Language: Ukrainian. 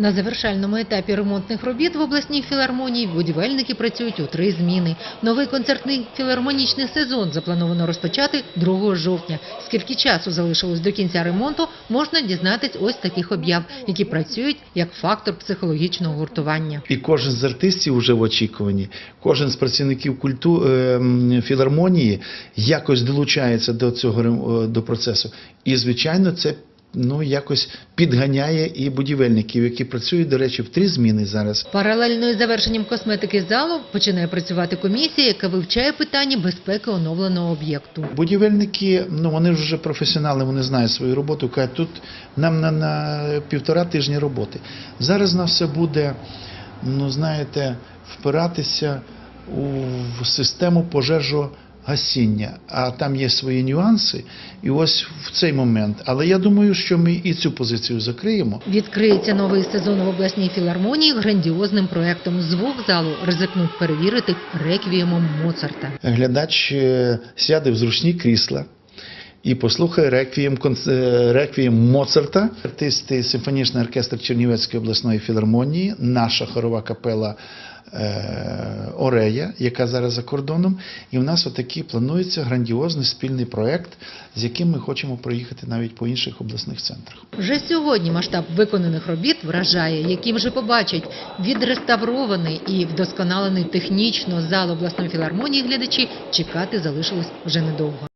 На завершальному етапі ремонтних робіт в обласній філармонії будівельники працюють у три зміни. Новий концертний філармонічний сезон заплановано розпочати 2 жовтня. Скільки часу залишилось до кінця ремонту, можна дізнатись ось таких об'яв, які працюють як фактор психологічного гуртування. І кожен з артистів вже в очікуванні, кожен з працівників культу е, філармонії якось долучається до цього е, до процесу. І звичайно, це ну якось підганяє і будівельників, які працюють, до речі, в три зміни зараз. Паралельно із завершенням косметики залу починає працювати комісія, яка вивчає питання безпеки оновленого об'єкту. Будівельники, ну вони вже професіонали, вони знають свою роботу. Кажуть, тут нам на, на півтора тижні роботи. Зараз на все буде, ну знаєте, впиратися у в систему пожежогасіння. А там є свої нюанси. І ось в цей момент. Але я думаю, що ми і цю позицію закриємо. Відкриється новий сезон в обласній філармонії грандіозним проектом. Звук залу ризикнув перевірити реквіємом Моцарта. Глядач е, сяде в зручні крісла. І послухає реквієм, е, реквієм Моцарта. Артисти симфонічний оркестр Чернівецької обласної філармонії, наша хорова капела е, Орея, яка зараз за кордоном. І в нас отакий планується грандіозний спільний проект, з яким ми хочемо проїхати навіть по інших обласних центрах. Вже сьогодні масштаб виконаних робіт вражає, яким вже побачать відреставрований і вдосконалений технічно зал обласної філармонії глядачі чекати залишилось вже недовго.